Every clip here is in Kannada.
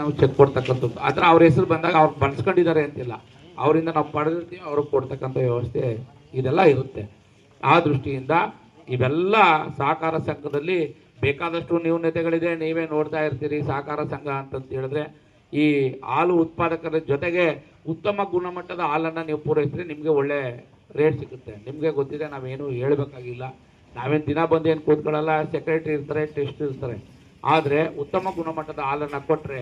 ನಾವು ಚೆಕ್ ಕೊಡ್ತಕ್ಕಂಥದ್ದು. ಆದ್ರೆ ಅವ್ರ ಹೆಸರು ಬಂದಾಗ ಅವ್ರು ಬಳಸ್ಕೊಂಡಿದ್ದಾರೆ ಅಂತಿಲ್ಲ. ಅವರಿಂದ ನಾವು ಪಡೆದಿರ್ತೀವಿ, ಅವ್ರಿಗೆ ಕೊಡ್ತಕ್ಕಂಥ ವ್ಯವಸ್ಥೆ ಇದೆಲ್ಲ ಇರುತ್ತೆ. ಆ ದೃಷ್ಟಿಯಿಂದ ಇವೆಲ್ಲ ಸಹಕಾರ ಸಂಘದಲ್ಲಿ ಬೇಕಾದಷ್ಟು ನ್ಯೂನತೆಗಳಿದೆ. ನೀವೇ ನೋಡ್ತಾ ಇರ್ತೀರಿ ಸಹಕಾರ ಸಂಘ ಅಂತಂತ ಹೇಳಿದ್ರೆ, ಈ ಹಾಲು ಉತ್ಪಾದಕರ ಜೊತೆಗೆ ಉತ್ತಮ ಗುಣಮಟ್ಟದ ಹಾಲನ್ನು ನೀವು ಪೂರೈಸಿದ್ರೆ ನಿಮಗೆ ಒಳ್ಳೆ ರೇಟ್ ಸಿಗುತ್ತೆ. ನಿಮಗೆ ಗೊತ್ತಿದೆ, ನಾವೇನು ಹೇಳಬೇಕಾಗಿಲ್ಲ. ನಾವೇನು ದಿನ ಬಂದು ಏನು ಕೂತ್ಕೊಳ್ಳಲ್ಲ ಸೆಕ್ರೆಟ್ರಿ ಇರ್ತಾರೆ ಟೆಸ್ಟ್ ಇರ್ತಾರೆ. ಆದರೆ ಉತ್ತಮ ಗುಣಮಟ್ಟದ ಹಾಲನ್ನು ಕೊಟ್ಟರೆ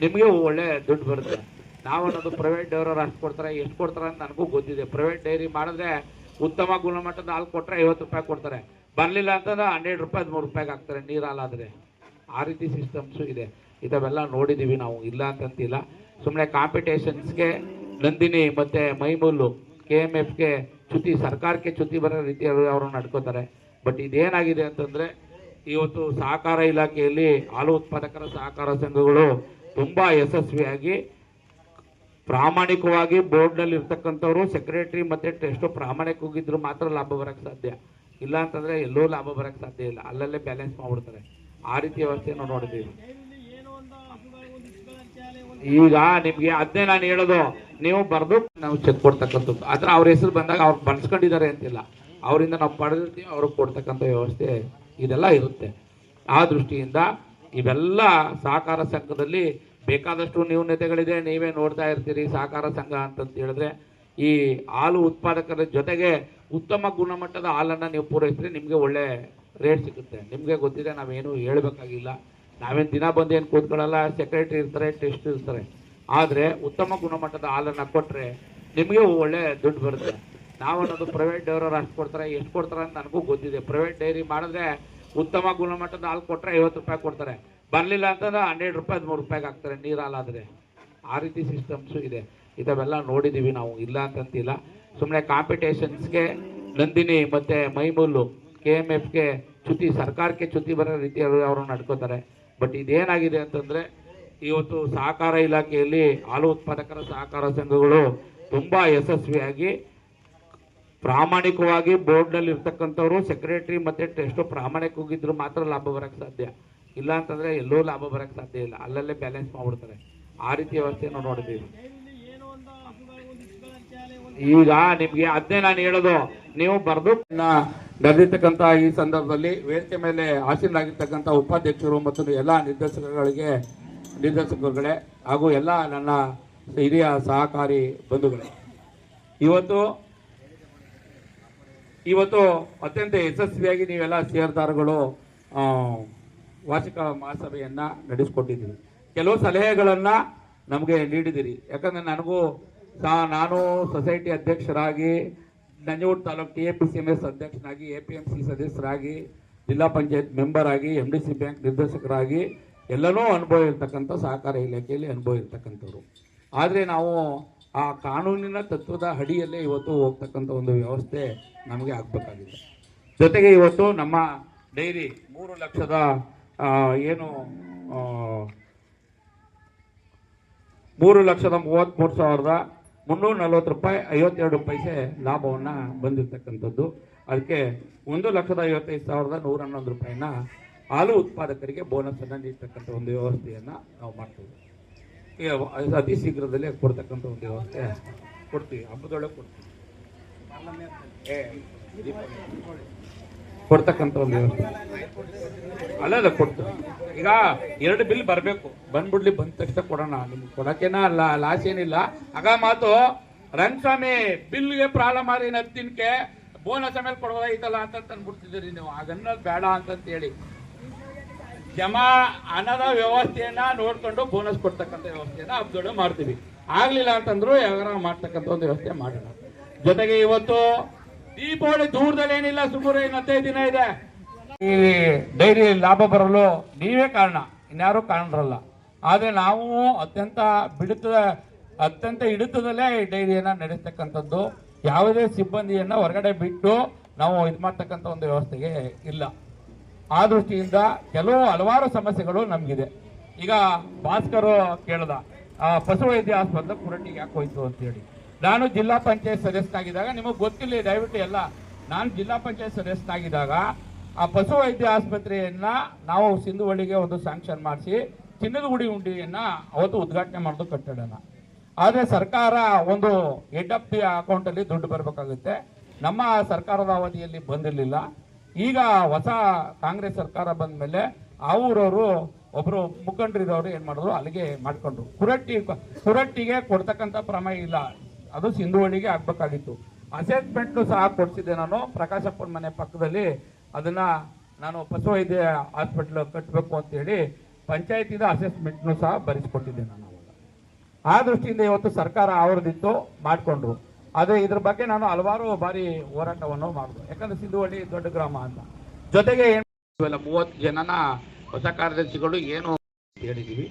ನಿಮಗೆ ಒಳ್ಳೆ ದುಡ್ಡು ಬರುತ್ತೆ. ನಾವು ಅನ್ನೋದು ಪ್ರೈವೇಟ್ ಡೈರವ್ರು ಅಷ್ಟು ಕೊಡ್ತಾರೆ, ಎಷ್ಟು ಕೊಡ್ತಾರೆ ಅಂತ ನನಗೂ ಗೊತ್ತಿದೆ. ಪ್ರೈವೇಟ್ ಡೈರಿ ಮಾಡಿದ್ರೆ ಉತ್ತಮ ಗುಣಮಟ್ಟದ ಹಾಲು ಕೊಟ್ಟರೆ ಐವತ್ತು ರೂಪಾಯಿ ಕೊಡ್ತಾರೆ. ಬರಲಿಲ್ಲ ಅಂತಂದ್ರೆ ಹನ್ನೆರಡು ರೂಪಾಯಿ, ಹದಿಮೂರು ರೂಪಾಯಿಗೆ ಹಾಕ್ತಾರೆ ನೀರು ಹಾಲಾದರೆ ಆ ರೀತಿ ಸಿಸ್ಟಮ್ಸು ಇದೆ. ಇದವೆಲ್ಲ ನೋಡಿದ್ದೀವಿ ನಾವು. ಇಲ್ಲ ಅಂತಂತಿಲ್ಲ. ಸುಮ್ಮನೆ ಕಾಂಪಿಟೇಷನ್ಸ್ಗೆ ನಂದಿನಿ ಮತ್ತು ಮೈಮೂಲು ಕೆ ಎಂ ಎಫ್ಗೆ ಚ್ಯುತಿ, ಸರ್ಕಾರಕ್ಕೆ ಚ್ಯುತಿ ಬರೋ ರೀತಿಯಲ್ಲಿ ಅವರು ನಡ್ಕೋತಾರೆ. ಬಟ್ ಇದೇನಾಗಿದೆ ಅಂತಂದರೆ, ಇವತ್ತು ಸಹಕಾರ ಇಲಾಖೆಯಲ್ಲಿ ಹಾಲು ಉತ್ಪಾದಕರ ಸಹಕಾರ ಸಂಘಗಳು ತುಂಬ ಯಶಸ್ವಿಯಾಗಿ, ಪ್ರಾಮಾಣಿಕವಾಗಿ ಬೋರ್ಡ್ನಲ್ಲಿ ಇರ್ತಕ್ಕಂಥವ್ರು ಸೆಕ್ರೆಟರಿ ಮತ್ತು ಪ್ರಾಮಾಣಿಕ ಹೋಗಿದ್ರು ಮಾತ್ರ ಲಾಭ ಬರೋಕ್ಕೆ ಸಾಧ್ಯ. ಇಲ್ಲ ಅಂತಂದರೆ ಎಲ್ಲೂ ಲಾಭ ಬರೋಕ್ಕೆ ಸಾಧ್ಯ ಇಲ್ಲ. ಅಲ್ಲಲ್ಲೇ ಬ್ಯಾಲೆನ್ಸ್ ಮಾಡ್ಬಿಡ್ತಾರೆ. ಆ ರೀತಿ ವ್ಯವಸ್ಥೆ ನೋಡಿದ್ದೀವಿ. ಈಗ ನಿಮಗೆ ಅದನ್ನೇ ನಾನು ಹೇಳೋದು. ನೀವು ಬರೆದು ನಾವು ಚೆಕ್ ಕೊಡ್ತಕ್ಕಂಥದ್ದು. ಆದರೆ ಅವ್ರ ಹೆಸರು ಬಂದಾಗ ಅವ್ರು ಬಳಸ್ಕೊಂಡಿದ್ದಾರೆ ಅಂತಿಲ್ಲ. ಅವರಿಂದ ನಾವು ಪಡೆದಿರ್ತೀವಿ, ಅವ್ರಿಗೆ ಕೊಡ್ತಕ್ಕಂಥ ವ್ಯವಸ್ಥೆ ಇದೆಲ್ಲ ಇರುತ್ತೆ. ಆ ದೃಷ್ಟಿಯಿಂದ ಇವೆಲ್ಲ ಸಹಕಾರ ಸಂಘದಲ್ಲಿ ಬೇಕಾದಷ್ಟು ನ್ಯೂನತೆಗಳಿದೆ. ನೀವೇ ನೋಡ್ತಾ ಇರ್ತೀರಿ ಸಹಕಾರ ಸಂಘ ಅಂತಂತ ಹೇಳಿದ್ರೆ, ಈ ಹಾಲು ಉತ್ಪಾದಕರ ಜೊತೆಗೆ ಉತ್ತಮ ಗುಣಮಟ್ಟದ ಹಾಲನ್ನು ನೀವು ಪೂರೈಸಿದ್ರೆ ನಿಮಗೆ ಒಳ್ಳೆ ರೇಟ್ ಸಿಗುತ್ತೆ. ನಿಮಗೆ ಗೊತ್ತಿದೆ, ನಾವೇನು ಹೇಳಬೇಕಾಗಿಲ್ಲ. ನಾವೇನು ದಿನ ಬಂದು ಏನು ಕೂತ್ಕೊಳ್ಳಲ್ಲ ಸೆಕ್ರೆಟರಿ ಇರ್ತಾರೆ ಟೆಸ್ಟ್ ಇರ್ತಾರೆ. ಆದರೆ ಉತ್ತಮ ಗುಣಮಟ್ಟದ ಹಾಲನ್ನು ಕೊಟ್ಟರೆ ನಿಮಗೆ ಒಳ್ಳೆ ದುಡ್ಡು ಬರುತ್ತೆ. ನಾವು ಅನ್ನೋದು ಪ್ರೈವೇಟ್ ಡೈರವ್ರು ಅಷ್ಟು ಕೊಡ್ತಾರೆ, ಎಷ್ಟು ಕೊಡ್ತಾರೆ ಅಂತ ನನಗೂ ಗೊತ್ತಿದೆ. ಪ್ರೈವೇಟ್ ಡೈರಿ ಮಾಡಿದ್ರೆ ಉತ್ತಮ ಗುಣಮಟ್ಟದ ಹಾಲು ಕೊಟ್ಟರೆ ಐವತ್ತು ರೂಪಾಯಿ ಕೊಡ್ತಾರೆ. ಬರಲಿಲ್ಲ ಅಂತಂದ್ರೆ ಹನ್ನೆರಡು ರೂಪಾಯಿ, ಹದಿಮೂರು ರೂಪಾಯಿಗೆ ಹಾಕ್ತಾರೆ ನೀರು ಹಾಲಾದರೆ ಆ ರೀತಿ ಸಿಸ್ಟಮ್ಸು ಇದೆ. ಇದವೆಲ್ಲ ನೋಡಿದ್ದೀವಿ ನಾವು. ಇಲ್ಲ ಅಂತಂತಿಲ್ಲ. ಸುಮ್ಮನೆ ಕಾಂಪಿಟೇಷನ್ಸ್ಗೆ ನಂದಿನಿ ಮತ್ತು ಮೈಮೂಲು ಕೆ ಎಂ ಎಫ್ಗೆ ಚ್ಯುತಿ, ಸರ್ಕಾರಕ್ಕೆ ಚ್ಯುತಿ ಬರೋ ರೀತಿಯಲ್ಲಿ ಅವರು ನಡ್ಕೋತಾರೆ. ಬಟ್ ಇದೇನಾಗಿದೆ ಅಂತಂದರೆ, ಇವತ್ತು ಸಹಕಾರ ಇಲಾಖೆಯಲ್ಲಿ ಹಾಲು ಉತ್ಪಾದಕರ ಸಹಕಾರ ಸಂಘಗಳು ತುಂಬ ಯಶಸ್ವಿಯಾಗಿ, ಪ್ರಾಮಾಣಿಕವಾಗಿ ಬೋರ್ಡ್ನಲ್ಲಿ ಇರ್ತಕ್ಕಂಥವ್ರು ಸೆಕ್ರೆಟರಿ ಮತ್ತು ಪ್ರಾಮಾಣಿಕ ಹೋಗಿದ್ರು ಮಾತ್ರ ಲಾಭ ಬರೋಕ್ಕೆ ಸಾಧ್ಯ. ಇಲ್ಲ ಅಂತಂದ್ರೆ ಎಲ್ಲೂ ಲಾಭ ಬರಕ್ಕೆ ಸಾಧ್ಯ ಇಲ್ಲ. ಅಲ್ಲಲ್ಲೇ ಬ್ಯಾಲೆನ್ಸ್ ಮಾಡ್ಬಿಡ್ತಾರೆ. ಆ ರೀತಿ ವ್ಯವಸ್ಥೆ ನಾವು ನೋಡಿದ್ದೀವಿ. ಈಗ ನಿಮ್ಗೆ ಅದನ್ನೇ ನಾನು ಹೇಳೋದು ನೀವು ಬರೆದು ನಡೆದಿರ್ತಕ್ಕಂಥ ಈ ಸಂದರ್ಭದಲ್ಲಿ ವೇದಿಕೆ ಮೇಲೆ ಆಸೀನಾಗಿರ್ತಕ್ಕಂತ ಉಪಾಧ್ಯಕ್ಷರು ಮತ್ತು ಎಲ್ಲ ನಿರ್ದೇಶಕಗಳಿಗೆ ನಿರ್ದೇಶಕರುಗಳೇ ಹಾಗೂ ಎಲ್ಲ ನನ್ನ ಹಿರಿಯ ಸಹಕಾರಿ ಬಂಧುಗಳೇ. ಇವತ್ತು ಇವತ್ತು ಅತ್ಯಂತ ಯಶಸ್ವಿಯಾಗಿ ನೀವೆಲ್ಲ ಷೇರ್ದಾರಗಳು ಆ, ವಾರ್ಷಿಕ ಮಹಾಸಭೆಯನ್ನು ನಡೆಸಿಕೊಟ್ಟಿದ್ದೀರಿ ಕೆಲವು ಸಲಹೆಗಳನ್ನು ನಮಗೆ ನೀಡಿದಿರಿ. ಯಾಕಂದರೆ ನನಗೂ ಸಹ ನಾನು ಸೊಸೈಟಿ ಅಧ್ಯಕ್ಷರಾಗಿ Nanjur taluk T A P C M S ಅಧ್ಯಕ್ಷನಾಗಿ ಎ ಪಿ ಎಂ ಸಿ ಸದಸ್ಯರಾಗಿ, ಜಿಲ್ಲಾ ಪಂಚಾಯತ್ ಮೆಂಬರ್ ಆಗಿ ಎಂ ಡಿ ಸಿ ಬ್ಯಾಂಕ್ ನಿರ್ದೇಶಕರಾಗಿ ಎಲ್ಲನೂ ಅನುಭವ ಇರ್ತಕ್ಕಂಥ ಸಹಕಾರ ಇಲಾಖೆಯಲ್ಲಿ ಅನುಭವ ಇರ್ತಕ್ಕಂಥವ್ರು. ಆದರೆ ನಾವು ಆ ಕಾನೂನಿನ ತತ್ವದ ಅಡಿಯಲ್ಲೇ ಇವತ್ತು ಹೋಗ್ತಕ್ಕಂಥ ಒಂದು ವ್ಯವಸ್ಥೆ ನಮಗೆ ಆಗಬೇಕಾಗಿದೆ. ಜೊತೆಗೆ ಇವತ್ತು ನಮ್ಮ ಡೈರಿ ಮೂರು ಲಕ್ಷದ ಏನು ಮೂರು ಲಕ್ಷದ ಮೂವತ್ತ್ಮೂರು ಸಾವಿರದ ಮುನ್ನೂರ ನಲ್ವತ್ತು ರೂಪಾಯಿ ಐವತ್ತೆರಡು ಪೈಸೆ ಲಾಭವನ್ನು ಬಂದಿರತಕ್ಕಂಥದ್ದು. ಅದಕ್ಕೆ ಒಂದು ಲಕ್ಷದ ಐವತ್ತೈದು ಸಾವಿರದ ನೂರ ಹನ್ನೊಂದು ರೂಪಾಯಿನ ಹಾಲು ಉತ್ಪಾದಕರಿಗೆ ಬೋನಸನ್ನು ನೀಡ್ತಕ್ಕಂಥ ಒಂದು ವ್ಯವಸ್ಥೆಯನ್ನು ನಾವು ಮಾಡ್ತೀವಿ. ಅತಿ ಶೀಘ್ರದಲ್ಲೇ ಕೊಡ್ತಕ್ಕಂಥ ಒಂದು ವ್ಯವಸ್ಥೆ ಕೊಡ್ತೀವಿ. ಹಬ್ಬದೊಳಗೆ ಕೊಡ್ತೀವಿ. ಕೊಡ್ತಕ್ಕಂಥ ಒಂದು ವ್ಯವಸ್ಥೆ. ಅಲ್ಲ ಕೊಟ್ಟು. ಈಗ ಎರಡು ಬಿಲ್ ಬರಬೇಕು. ಬಂದ್ಬಿಡ್ಲಿ, ಬಂದ ತಕ್ಷಣ ಕೊಡೋಣ. ನಿಮ್ಗೆ ಕೊಡೋಕೇನ ಅಲ್ಲ, ಲಾಸ್ ಏನಿಲ್ಲ. ಆಗ ಮಾತು, ರಂಗಸ್ವಾಮಿ, ಬಿಲ್ಗೆ ಪ್ರಾಬ್ಲಮ್ ಆರಿ ಹತ್ತಿನಕ್ಕೆ ಬೋನಸ್ ಮೇಲೆ ಕೊಡೋದಾಯ್ತಲ್ಲ ಅಂತ ಅಂದ್ಬಿಡ್ತಿದ್ದೀರಿ ನೀವು. ಆಗನ್ನೋದು ಬೇಡ ಅಂತಂತ ಹೇಳಿ. ಜಮಾ ಹಣದ ವ್ಯವಸ್ಥೆಯನ್ನ ನೋಡ್ಕೊಂಡು ಬೋನಸ್ ಕೊಡ್ತಕ್ಕಂಥ ವ್ಯವಸ್ಥೆಯನ್ನ ಅಪ್ಡೇಟ್ ಮಾಡ್ತೀವಿ. ಆಗ್ಲಿಲ್ಲ ಅಂತಂದ್ರು ಯಾವಾಗ ಮಾಡ್ತಕ್ಕಂಥ ಒಂದು ವ್ಯವಸ್ಥೆ ಮಾಡೋಣ ಜೊತೆಗೆ ಇವತ್ತು ದೀಪಾವಳಿ ದೂರದಲ್ಲಿ ಏನಿಲ್ಲ ಸುಮಾರು ಹದಿನೈದು ದಿನ ಇದೆ. ಈ ಡೈರಿ ಲಾಭ ಬರಲು ನೀವೇ ಕಾರಣ. ಇನ್ಯಾರೂ ಕಾರಣರಲ್ಲ. ಆದರೆ ನಾವು ಅತ್ಯಂತ ಬಿಡುತ್ತದ ಅತ್ಯಂತ ಹಿಡಿತದಲ್ಲೇ ಈ ಡೈರಿಯನ್ನು ನಡೆಸ್ತಕ್ಕಂಥದ್ದು. ಯಾವುದೇ ಸಿಬ್ಬಂದಿಯನ್ನು ಹೊರಗಡೆ ಬಿಟ್ಟು ನಾವು ಇದು ಮಾಡ್ತಕ್ಕಂಥ ಒಂದು ವ್ಯವಸ್ಥೆಗೆ ಇಲ್ಲ. ಆ ದೃಷ್ಟಿಯಿಂದ ಕೆಲವು ಹಲವಾರು ಸಮಸ್ಯೆಗಳು ನಮಗಿದೆ. ಈಗ ಭಾಸ್ಕರ್ ಕೇಳ್ದ, ಆ ಪಶುವೈದ್ಯ ಆಸ್ಪತ್ರೆ ಕುರಟಿಗೆ ಯಾಕೆ ಹೋಯ್ತು ಅಂತೇಳಿ ನಾನು ಜಿಲ್ಲಾ ಪಂಚಾಯತ್ ಸದಸ್ಯನಾಗಿದ್ದಾಗ, ನಿಮಗೆ ಗೊತ್ತಿಲ್ಲ, ದಯವಿಟ್ಟು ಎಲ್ಲ. ನಾನು ಜಿಲ್ಲಾ ಪಂಚಾಯತ್ ಸದಸ್ಯನಾಗಿದ್ದಾಗ ಆ ಪಶುವೈದ್ಯ ಆಸ್ಪತ್ರೆಯನ್ನ ನಾವು ಸಿಂಧುವಳ್ಳಿಗೆ ಒಂದು ಸ್ಯಾಂಕ್ಷನ್ ಮಾಡಿಸಿ, ಚಿನ್ನದ ಗುಡಿ ಉಂಡಿಯನ್ನು ಅವತ್ತು ಉದ್ಘಾಟನೆ ಮಾಡೋದು ಕಟ್ಟಡನ. ಆದರೆ ಸರ್ಕಾರ ಒಂದು ಹೆಡ್ ಆಫ್ ದಿ ಅಕೌಂಟ್ ಅಲ್ಲಿ ದುಡ್ಡು ಬರಬೇಕಾಗುತ್ತೆ. ನಮ್ಮ ಸರ್ಕಾರದ ಅವಧಿಯಲ್ಲಿ ಬಂದಿರಲಿಲ್ಲ. ಈಗ ಹೊಸ ಕಾಂಗ್ರೆಸ್ ಸರ್ಕಾರ ಬಂದ ಮೇಲೆ ಆ ಊರವರು ಒಬ್ರು ಮುಖಂಡರಿದವರು ಏನು ಮಾಡಿದ್ರು ಅಲ್ಲಿಗೆ ಮಾಡ್ಕೊಂಡ್ರು. ಕುರಟ್ಟಿ, ಕುರಟ್ಟಿಗೆ ಕೊಡ್ತಕ್ಕಂಥ ಪ್ರಮೇಯ ಇಲ್ಲ. ಅದು ಸಿಂಧುವಳಿಗೆ ಆಗ್ಬೇಕಾಗಿತ್ತು. ಅಸೆಸ್ಮೆಂಟ್ ಸಹ ಕೊಡ್ಸಿದ್ದೆ ನಾನು. ಪ್ರಕಾಶಪ್ಪನ ಮನೆ ಪಕ್ಕದಲ್ಲಿ ಅದನ್ನ ನಾನು ಪಶುವೈದ್ಯ ಹಾಸ್ಪಿಟ್ಲ್ ಕಟ್ಟಬೇಕು ಅಂತೇಳಿ ಪಂಚಾಯತಿದ ಅಸೆಸ್ಮೆಂಟ್ನು ಸಹ ಭರಿಸ್ಕೊಟ್ಟಿದ್ದೆ ನಾನು ಆ ದೃಷ್ಟಿಯಿಂದ ಇವತ್ತು ಸರ್ಕಾರ ಅವರದಿತ್ತು ಮಾಡಿಕೊಂಡ್ರು. ಅದೇ ಇದ್ರ ಬಗ್ಗೆ ನಾನು ಹಲವಾರು ಬಾರಿ ಹೋರಾಟವನ್ನು ಮಾಡಿದೆ. ಯಾಕಂದ್ರೆ ಸಿಂಧುವಳ್ಳಿ ದೊಡ್ಡ ಗ್ರಾಮ ಅಂತ. ಜೊತೆಗೆ ಏನು ಮೂವತ್ತು ಜನನ ಹೊಸ ಕಾರ್ಯದರ್ಶಿಗಳು ಏನು ಹೇಳಿದೀವಿ.